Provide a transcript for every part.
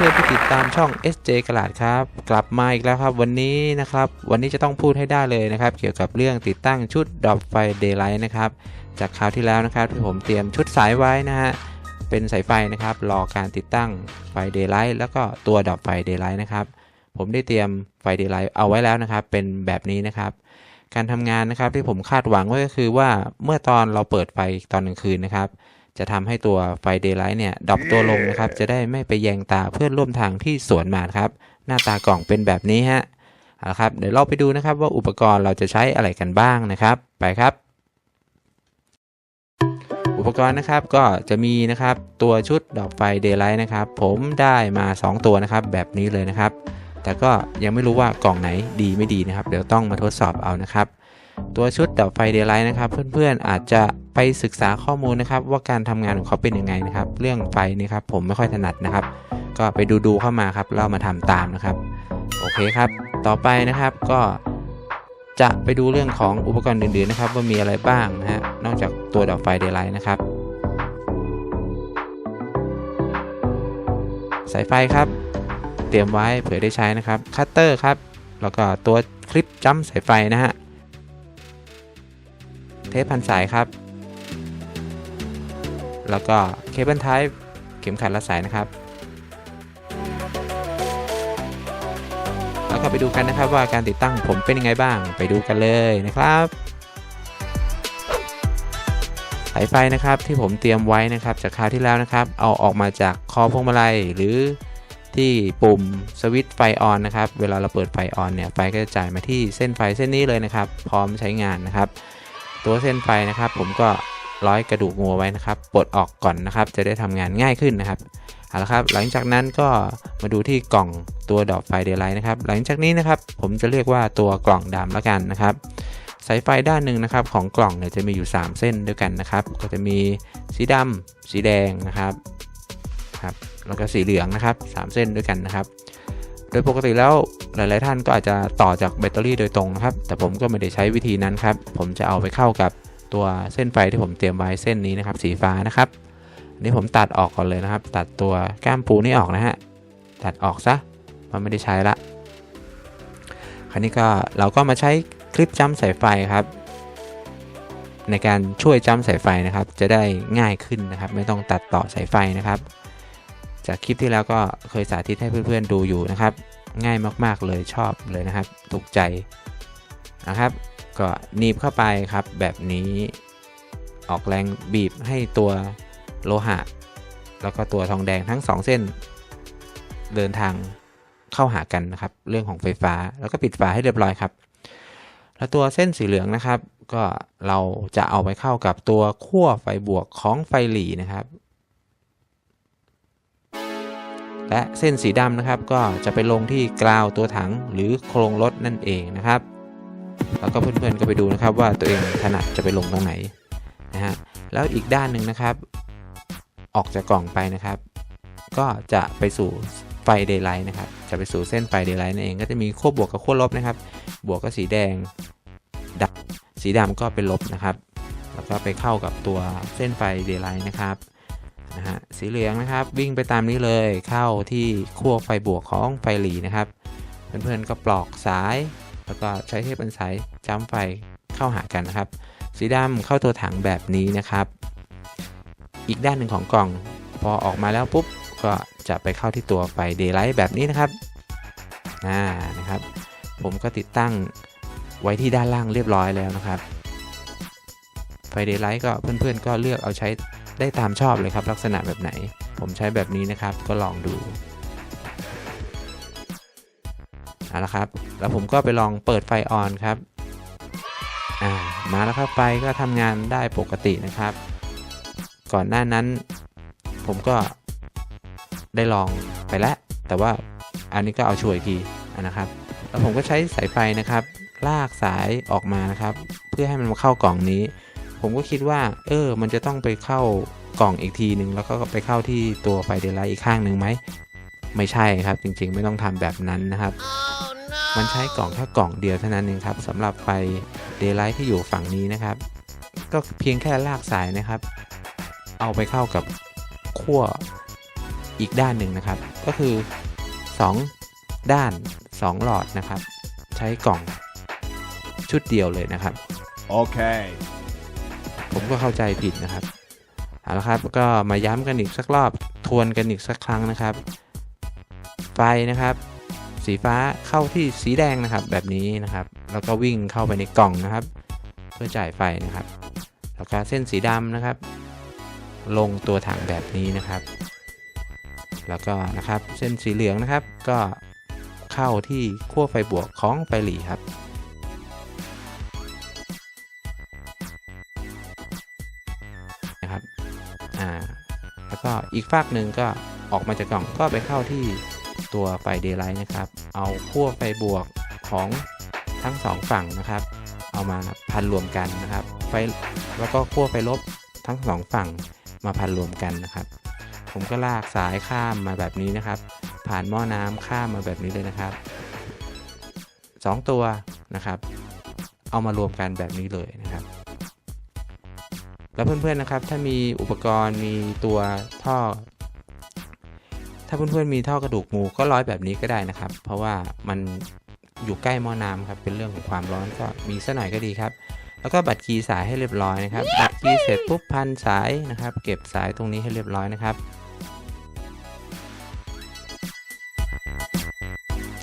พื่อนๆที่ติดตามช่อง SJ กลาดครับ กลับมาอีกแล้วครับวันนี้นะครับ วันนี้จะต้องพูดให้ได้เลยนะครับ เกี่ยวกับเรื่องติดตั้งชุดดอบไฟ Daylight นะครับ จากคราวที่แล้วนะครับที่ผมเตรียมชุดสายไว้นะฮะ เป็นสายไฟนะครับ รอการติดตั้งไฟ Daylight แล้วก็ตัวดอบไฟ Daylight นะครับ ผมได้เตรียมไฟ Daylight เอาไว้แล้วนะครับ เป็นแบบนี้นะครับ การทำงานนะครับที่ผมคาดหวังไว้ก็คือว่าเมื่อตอนเราเปิดไฟตอนกลางคืนนะครับ จะทำให้ตัวไฟ Daylight เนี่ยดรอปตัวลงนะครับ จะได้ไม่ไปแยงตาเพื่อนร่วมทางที่สวนมาครับ หน้าตากล่องเป็นแบบนี้ฮะเอาละครับเดี๋ยวเราไปดูนะครับว่าอุปกรณ์เราจะใช้อะไรกันบ้างนะครับ ไปครับ อุปกรณ์นะครับก็จะมีนะครับตัวชุดดอกไฟ Daylight นะครับ ผมได้มา 2 ตัวนะครับ แบบนี้เลยนะครับ แต่ก็ยังไม่รู้ว่ากล่องไหนดีไม่ดีนะครับ เดี๋ยวต้องมาทดสอบเอานะครับ ตัวชุดดับไฟ Daylight นะครับ เพื่อนๆอาจจะไปศึกษาข้อมูลนะครับ ว่าการทำงานของเขาเป็นยังไงนะครับ เรื่องไฟนี่ครับผมไม่ค่อยถนัดนะครับ ก็ไปดูดูๆเข้ามาครับแล้วมาทำตามนะครับ โอเคครับ ต่อไปนะครับก็จะไปดูเรื่องของอุปกรณ์อื่นๆนะครับ ว่ามีอะไรบ้างนะฮะนอกจากตัวดับไฟ Daylight นะครับ สายไฟครับ เตรียมไว้เผื่อได้ใช้นะครับคัตเตอร์ครับ แล้วก็ตัวคลิปจัมป์สายไฟนะฮะ เทปพันสายครับ แล้วก็เคเบิลไทป์เข็มขัดรัดสายนะครับ แล้วก็ไปดูกันนะครับว่าการติดตั้งผมเป็นยังไงบ้าง ไปดูกันเลยนะครับสายไฟนะครับที่ผมเตรียมไว้นะครับจากคราวที่แล้วนะครับ เอาออกมาจากคอพวงมาลัยหรือที่ปุ่มสวิตช์ไฟออนนะครับ เวลาเราเปิดไฟออนเนี่ยไฟก็จะจ่ายมาที่เส้นไฟเส้นนี้เลยนะครับ พร้อมใช้งานนะครับ ตัวเส้นไฟนะครับ ผมก็ร้อยกระดูกงัวไว้นะครับปลดออกก่อนนะครับ จะได้ทำงานง่ายขึ้นนะครับเอาละครับ หลังจากนั้นก็มาดูที่กล่องตัวดอกไฟเดลไลท์นะครับ หลังจากนี้นะครับ ผมจะเรียกว่าตัวกล่องดำแล้วกันนะครับสายไฟด้านหนึ่งนะครับ ของกล่องเนี่ยจะมีอยู่ 3 เส้นด้วยกันนะครับ ก็จะมีสีดำสีแดงนะครับครับแล้วก็สีเหลืองนะครับสามเส้นด้วยกันนะครับ โดยปกติแล้วหลาย ๆ ท่านก็อาจจะต่อจากแบตเตอรี่โดยตรงนะครับ แต่ผมก็ไม่ได้ใช้วิธีนั้นครับ ผมจะเอาไปเข้ากับตัวเส้นไฟที่ผมเตรียมไว้เส้นนี้นะครับ สีฟ้านะครับอันนี้ผมตัดออกก่อนเลยนะครับ ตัดตัวก้ามปูนี่ออกนะฮะ ตัดออกซะ มันไม่ได้ใช้ละ คราวนี้ก็เราก็มาใช้คลิปจ้ำสายไฟครับ ในการช่วยจ้ำสายไฟนะครับ จะได้ง่ายขึ้นนะครับ ไม่ต้องตัดต่อสายไฟนะครับ จากคลิปที่แล้วก็เคยสาธิตให้เพื่อนๆดูอยู่นะครับ ง่ายมากๆเลยชอบเลยนะครับถูกใจนะครับ ก็หนีบเข้าไปครับ แบบนี้ออกแรงบีบให้ตัวโลหะ แล้วก็ตัวทองแดงทั้ง 2 เส้น เดินทางเข้าหากันนะครับ เรื่องของไฟฟ้าแล้วก็ปิดฝาให้เรียบร้อยครับ แล้วตัวเส้นสีเหลืองนะครับ ก็เราจะเอาไปเข้ากับตัวขั้วไฟบวกของไฟหลีนะครับ และเส้นสีดำนะครับก็จะไปลงที่กราวตัวถังหรือโครงรถนั่นเองนะครับ แล้วก็เพื่อนๆก็ไปดูนะครับว่าตัวเองถนัดจะไปลงตรงไหนนะฮะแล้วอีกด้านหนึ่งนะครับ ออกจากกล่องไปนะครับ ก็จะไปสู่ไฟเดย์ไลท์นะครับ จะไปสู่เส้นไฟเดย์ไลท์นั่นเองก็จะมีขั้วบวกกับขั้วลบนะครับ บวกก็สีแดงดำสีดำก็เป็นลบนะครับ แล้วก็ไปเข้ากับตัวเส้นไฟเดย์ไลท์นะครับนะฮะ สีเหลืองนะครับ วิ่งไปตามนี้เลยเข้าที่ขั้วไฟบวกของไฟหลีนะครับ เพื่อนๆก็ปลอกสาย แล้วก็ใช้เทปเป็นสายจ้ำไฟเข้าหากันนะครับ สีดำเข้าตัวถังแบบนี้นะครับ อีกด้านหนึ่งของกล่อง พอออกมาแล้วปุ๊บก็จะไปเข้าที่ตัวไฟเดย์ไลท์แบบนี้นะครับอ่านะครับ ผมก็ติดตั้งไว้ที่ด้านล่างเรียบร้อยแล้วนะครับไฟเดย์ไลท์ก็เพื่อนๆ ก็เลือกเอาใช้ ได้ตามชอบเลยครับ ลักษณะแบบไหน ผมใช้แบบนี้นะครับก็ลองดูเอาละครับ แล้วผมก็ไปลองเปิดไฟออนครับอ่ามาแล้วครับไฟก็ทำงานได้ปกตินะครับ ก่อนหน้านั้น ผมก็ได้ลองไปแล้วแต่ว่าอันนี้ก็เอาช่วยอีกทีนะครับ แล้วผมก็ใช้สายไฟนะครับ ลากสายออกมานะครับ เพื่อให้มันมาเข้ากล่องนี้ ผมก็คิดว่า เออ มันจะต้องไปเข้ากล่องอีกทีหนึ่งแล้วก็ไปเข้าที่ตัวไฟเดลไลท์อีกข้างหนึ่งไหม ไม่ใช่ครับ จริงๆ ไม่ต้องทำแบบนั้นนะครับมันใช้กล่องแค่กล่องเดียวเท่านั้นเองครับสำหรับไฟเดลไลท์ที่อยู่ฝั่งนี้นะครับ ก็เพียงแค่ลากสายนะครับ เอาไปเข้ากับขั้วอีกด้านหนึ่งนะครับ ก็คือ 2 ด้าน 2 หลอดนะครับ ใช้กล่องชุดเดียวเลยนะครับ Okay. ผมก็เข้าใจผิดนะครับเอาละครับก็มาย้ำกันอีกสักรอบทวนกันอีกสักครั้งนะครับ ไฟนะครับ สีฟ้าเข้าที่สีแดงนะครับ แบบนี้นะครับ แล้วก็วิ่งเข้าไปในกล่องนะครับ เพื่อจ่ายไฟนะครับ แล้วก็เส้นสีดำนะครับ ลงตัวถังแบบนี้นะครับ แล้วก็นะครับเส้นสีเหลืองนะครับ ก็เข้าที่ขั้วไฟบวกของไฟหลีครับ อ่าแล้วก็อีกฝากหนึ่งก็ออกมาจากกล่องก็ไปเข้าที่ตัวไฟเดย์ไลท์นะครับ เอาขั้วไฟบวกของทั้งสองฝั่งนะครับ เอามาพันรวมกันนะครับ ไฟแล้วก็ขั้วไฟลบทั้งสองฝั่งมาพันรวมกันนะครับ ผมก็ลากสายข้ามมาแบบนี้นะครับ ผ่านหม้อน้ำข้ามมาแบบนี้เลยนะครับสองตัวนะครับ เอามารวมกันแบบนี้เลยนะครับ แล้วเพื่อนๆนะครับ ถ้ามีอุปกรณ์มีตัวท่อ ถ้าเพื่อนๆมีท่อกระดูกหมูก็ร้อยแบบนี้ก็ได้นะครับ เพราะว่ามันอยู่ใกล้หม้อน้ำครับ เป็นเรื่องของความร้อนก็มีสักหน่อยก็ดีครับ แล้วก็บัตรคีย์สายให้เรียบร้อยนะครับ บัตรคีย์เสร็จปุ๊บพันสายนะครับ เก็บสายตรงนี้ให้เรียบร้อยนะครับ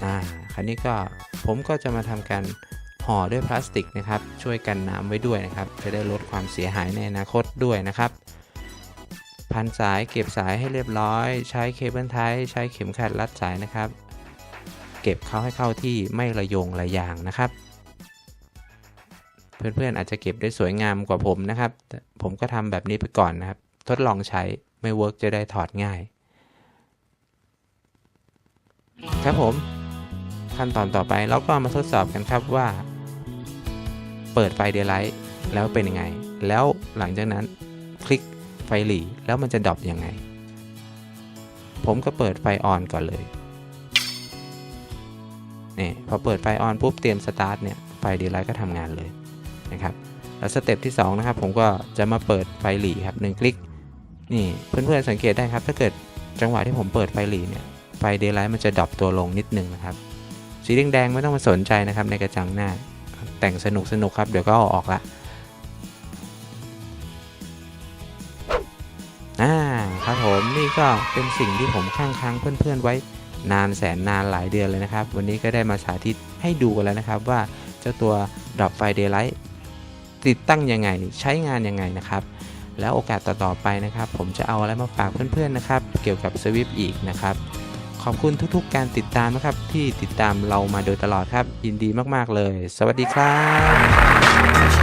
อ่าคราวนี้ก็ผมก็จะมาทำการ ห่อด้วยพลาสติกนะครับ ช่วยกันน้ำไว้ด้วยนะครับ จะได้ลดความเสียหายในอนาคตด้วยนะครับ พันสายเก็บสายให้เรียบร้อย ใช้เคเบิลไทยใช้เข็มขัดรัดสายนะครับ เก็บเขาให้เข้าที่ไม่ระยงระยางนะครับ เพื่อนๆอาจจะเก็บได้สวยงามกว่าผมนะครับ ผมก็ทำแบบนี้ไปก่อนนะครับ ทดลองใช้ไม่เวิร์กจะได้ถอดง่าย ครับผมขั้นตอนต่อไปเราก็มาทดสอบกันครับว่า เปิดไฟเดย์ไลท์แล้วเป็นยังไง แล้วหลังจากนั้นคลิกไฟหลีแล้วมันจะดับยังไง ผมก็เปิดไฟออนก่อนเลยนี่พอเปิดไฟออนปุ๊บเตรียมสตาร์ทเนี่ยไฟเดย์ไลท์ก็ทำงานเลยนะครับแล้วสเต็ปที่2นะครับผมก็จะมาเปิดไฟหลีครับหนึ่งคลิกนี่เพื่อนๆสังเกตได้ครับถ้าเกิดจังหวะที่ผมเปิดไฟหลีเนี่ยไฟเดย์ไลท์มันจะดับตัวลงนิดนึงนะครับสีแดงๆไม่ต้องมาสนใจนะครับในกระจังหน้า แต่งสนุกสนุกครับ เดี๋ยวก็เอาออกละอ่าครับผมนี่ก็เป็นสิ่งที่ผมค้างค้างเพื่อนๆไว้นานแสนนานหลายเดือนเลยนะครับ วันนี้ก็ได้มาสาธิตให้ดูกันแล้วนะครับว่าเจ้าตัวดับไฟเดย์ไลท์ติดตั้งยังไงใช้งานยังไงนะครับ แล้วโอกาสต่อๆไปนะครับ ผมจะเอาอะไรมาฝากเพื่อนๆนะครับ เกี่ยวกับสวิฟอีกนะครับ ขอบคุณทุกๆ การติดตามนะครับ ที่ติดตามเรามาโดยตลอดครับ ยินดีมากๆเลย สวัสดีครับ